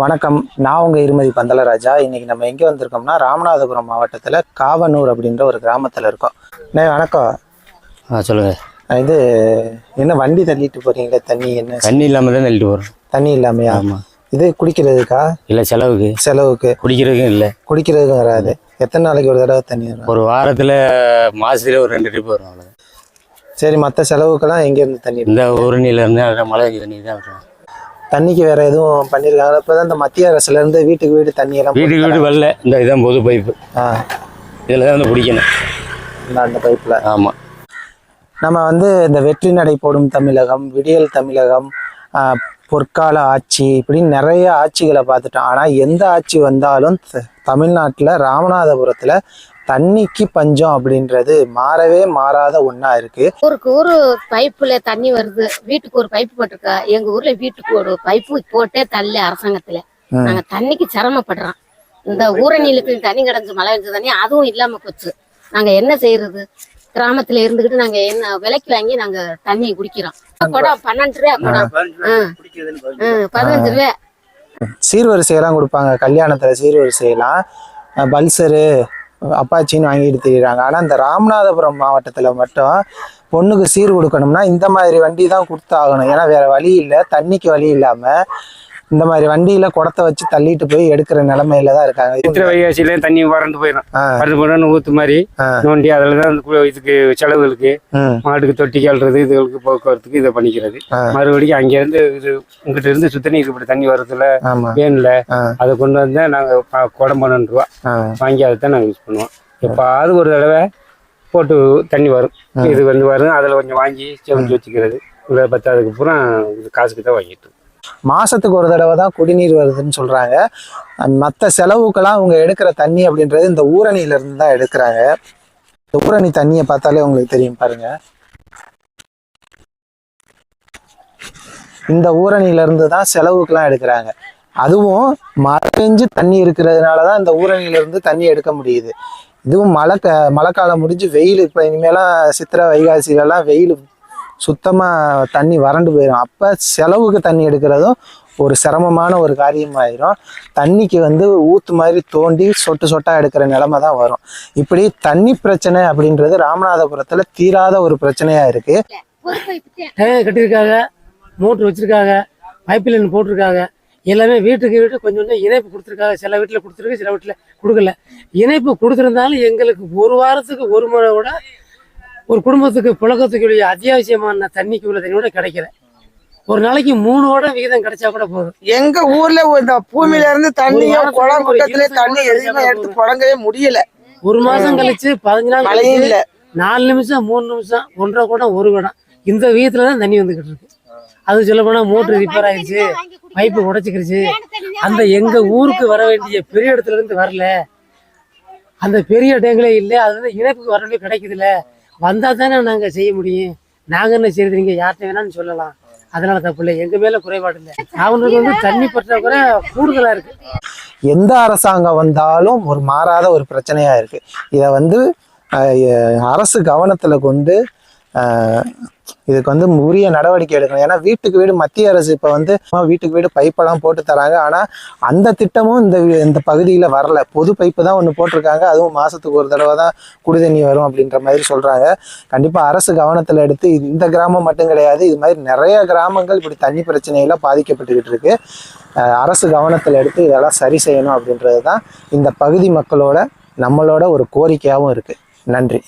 வணக்கம். நான் உங்க இருமதி பந்தலராஜா. இன்னைக்கு நம்ம எங்கே வந்திருக்கோம்னா ராமநாதபுரம் மாவட்டத்தில் காவனூர் அப்படின்ற ஒரு கிராமத்தில் இருக்கோம். அண்ணே வணக்கம். ஆ சொல்லுங்கள் இது என்ன வண்டி தள்ளிட்டு போறீங்களே? தண்ணி என்ன? தண்ணி இல்லாமல் தான் தள்ளிட்டு போகிறோம் தண்ணி இல்லாமையா? ஆமாம் இது குடிக்கிறதுக்கா? இல்லை செலவுக்கு. செலவுக்கு. குடிக்கிறதுக்கும் இல்லை. குடிக்கிறதுக்கு வராது. எத்தனை நாளைக்கு ஒரு தடவை தண்ணி வரும்? ஒரு வாரத்தில் மாதத்துல ஒரு ரெண்டு ட்ரிப் வரும் சரி மற்ற செலவுக்கெல்லாம் எங்கேருந்து தண்ணி? இந்த ஊரணியிலேருந்து மழை தண்ணி தான் வரும். தண்ணிக்கு வேற எதுவும் பண்ணியிருக்காங்க இப்போ தான் இந்த மத்திய அரசுல இருந்து வீட்டுக்கு வீடு தண்ணி எல்லாம் வீட்டுக்கு வீடு வரல. இந்த இதான் பொது பைப்பு. ஆ. இதில் தான் வந்து பிடிக்கணும். இந்த அந்த பைப்பில். ஆமாம் நம்ம வந்து இந்த வெற்றி நடை போடும் தமிழகம் விடியல் தமிழகம் ஆஹ், பொற்கால ஆட்சி இப்படின்னு நிறைய ஆட்சிகளை பார்த்துட்டோம். ஆனால் எந்த ஆட்சி வந்தாலும் தமிழ்நாட்டில் ராமநாதபுரத்தில் தண்ணிக்கு பஞ்சம் அப்படின்றது மாறவே மாறாத ஒன்றா இருக்கு. ஊருக்கு ஊரு பைப்புல தண்ணி வருது. வீட்டுக்கு ஒரு பைப்பு போட்டிருக்கா. எங்க ஊர்ல வீட்டுக்கு ஒரு பைப்பு போட்டே தள்ளி அரசாங்கத்துல. நாங்க தண்ணிக்கு சிரமப்படுறோம். இந்த ஊரணிலுக்கு தண்ணி கிடஞ்சு மழை பெஞ்ச தண்ணி அதுவும் இல்லாம போச்சு. நாங்க என்ன செய்யறது? கிராமத்துல இருந்துகிட்டு நாங்க என்ன விலைக்கு வாங்கி நாங்க தண்ணி குடிக்கிறோம். குடம் பன்னெண்டு ரூபா குடம் பதினஞ்சு ரூபா சீர்வரிசையெல்லாம் கொடுப்பாங்க. கல்யாணத்தில் சீர்வரிசையெல்லாம். பல்சரு அப்பாச்சின்னு வாங்கிட்டு தெரியுறாங்க. ஆனால் இந்த ராமநாதபுரம் மாவட்டத்தில் மட்டும் பொண்ணுக்கு சீர் கொடுக்கணும்னா இந்த மாதிரி வண்டி தான் கொடுத்தாகணும். ஏன்னா வேற வழி இல்லை தண்ணிக்கு வழி இல்லாமல் இந்த மாதிரி வண்டியில குடத்தை வச்சு தள்ளிட்டு போய் எடுக்கிற நிலைமையில தான் இருக்காங்க. சித்திரை வைகாசியில தண்ணி வறண்டு போயிடும் வறண்டு போனா ஊத்து மாதிரி. நோண்டி அதில் தான் இதுக்கு செலவுகளுக்கு மாட்டுக்கு தொட்டி கழுறது இதுகளுக்கு போக்குவரத்துக்கு இதை பண்ணிக்கிறது. மறுபடியும் அங்கேருந்து இது உங்ககிட்ட இருந்து சுத்தண்ணீர் இப்படி தண்ணி வரதுல ஆமா. வேனில் அதை கொண்டு வந்து நாங்கள் குடம் பன்னெண்டு ரூபா. வாங்கி அதை தான் நாங்கள் யூஸ் பண்ணுவோம். எப்பாவது ஒரு தடவை போட்டு தண்ணி வரும். இது வந்து வரும். அதில் கொஞ்சம் வாங்கி செவஞ்சு வச்சுக்கிறது. இல்லை பத்தாதுக்கு பூரா இது காசுக்கு தான் வாங்கிட்டு மாதத்துக்கு மாசத்துக்கு ஒரு தடவை தான் குடிநீர் வருதுன்னு சொல்றாங்க. மற்ற செலவுக்கெல்லாம் அவங்க எடுக்கிற தண்ணி அப்படின்றது இந்த ஊரணியிலேருந்து தான் எடுக்கிறாங்க. இந்த ஊரணி தண்ணியை பார்த்தாலே உங்களுக்கு தெரியும் பாருங்க. இந்த ஊரணியிலேருந்து தான் செலவுக்கெல்லாம் எடுக்கிறாங்க. அதுவும் மழை பெஞ்சு தண்ணி இருக்கிறதுனால தான் இந்த ஊரணியில இருந்து தண்ணி எடுக்க முடியுது. இதுவும் மழை க மழைக்காலம் முடிஞ்சு வெயில் இப்போ இனிமேலாம் சித்திரை வைகாசிலலாம் வெயில் சுத்தமாக தண்ணி வறண்டு போயிடும் அப்போ செலவுக்கு தண்ணி எடுக்கிறதும் ஒரு சிரமமான ஒரு காரியமாயிரும். தண்ணிக்கு வந்து ஊத்து மாதிரி தோண்டி சொட்டு சொட்டா எடுக்கிற நிலைமை தான் வரும். இப்படி தண்ணி பிரச்சனை அப்படின்றது ராமநாதபுரத்தில் தீராத ஒரு பிரச்சனையா இருக்கு. டேங்க் கட்டியிருக்காங்க. மோட்ரு வச்சிருக்காங்க. பைப் லைன் போட்டிருக்காங்க. எல்லாமே வீட்டுக்கு வீட்டு கொஞ்சம் கொஞ்சம் இணைப்பு கொடுத்துருக்காங்க. சில வீட்டில் கொடுத்துருக்கு சில வீட்டில் கொடுக்கல. இணைப்பு கொடுத்துருந்தாலும் எங்களுக்கு ஒரு வாரத்துக்கு ஒரு முறை கூட ஒரு குடும்பத்துக்கு புழக்கத்துக்குரிய அத்தியாவசியமான தண்ணிக்கு உள்ள தண்ணி கூட கிடைக்கல. ஒரு நாளைக்கு மூணு ஓட விகிதம் கிடைச்சா கூட போதும். எங்க ஊர்ல இந்த பூமியில இருந்து தண்ணியோ குளம் ஒரு குட்டத்திலே தண்ணி எதுவுமே எடுத்து புழங்கவே முடியல. ஒரு மாசம் கழிச்சு பதினஞ்சு நாள் மழையும் இல்ல. நாலு நிமிஷம் மூணு நிமிஷம் ஒன்றரை குடம் ஒரு குடம் இந்த விதத்துல தான் தண்ணி வந்துகிட்டு இருக்கு. அது சொல்ல போனா மோட்டர் ரிப்பேர் ஆயிடுச்சு பைப்பு உடைச்சிக்கிருச்சு. அந்த எங்க ஊருக்கு வர வேண்டிய பெரிய இடத்துல இருந்து வரல. அந்த பெரிய டேங்களே இல்லை அது வந்து இணைப்புக்கு வர வேண்டிய கிடைக்குதுல்ல வந்தா தானே நாங்க செய்ய முடியும். நாங்க என்ன செய்யறது நீங்க யார்கிட்ட வேணாம்னு சொல்லலாம். அதனால தப்பு இல்லை எங்க மேல குறைபாடு இல்லை. அவனுக்கு வந்து தண்ணி பற்றாக்குறை கூடுதலா இருக்கு. எந்த அரசாங்கம் வந்தாலும் ஒரு மாறாத ஒரு பிரச்சனையா இருக்கு. இதை வந்து அரசு கவனத்துல கொண்டு இதுக்கு வந்து உரிய நடவடிக்கை எடுக்கணும். ஏன்னா வீட்டுக்கு வீடு மத்திய அரசு இப்போ வந்து வீட்டுக்கு வீடு பைப்பெல்லாம் போட்டு தராங்க. ஆனால் அந்த திட்டமும் இந்த இந்த பகுதியில் வரல. பொது பைப்பு தான் ஒன்று போட்டிருக்காங்க. அதுவும் மாதத்துக்கு ஒரு தடவை தான் குடிதண்ணி வரும் அப்படின்ற மாதிரி சொல்கிறாங்க கண்டிப்பாக அரசு கவனத்தில் எடுத்து இந்த கிராமம் மட்டும் கிடையாது. இது மாதிரி நிறைய கிராமங்கள் இப்படி தண்ணி பிரச்சனையில பாதிக்கப்பட்டுக்கிட்டு இருக்கு. அரசு கவனத்தில் எடுத்து இதெல்லாம் சரி செய்யணும் அப்படின்றது தான் இந்த பகுதி மக்களோட நம்மளோட ஒரு கோரிக்கையாகவும் இருக்குது நன்றி.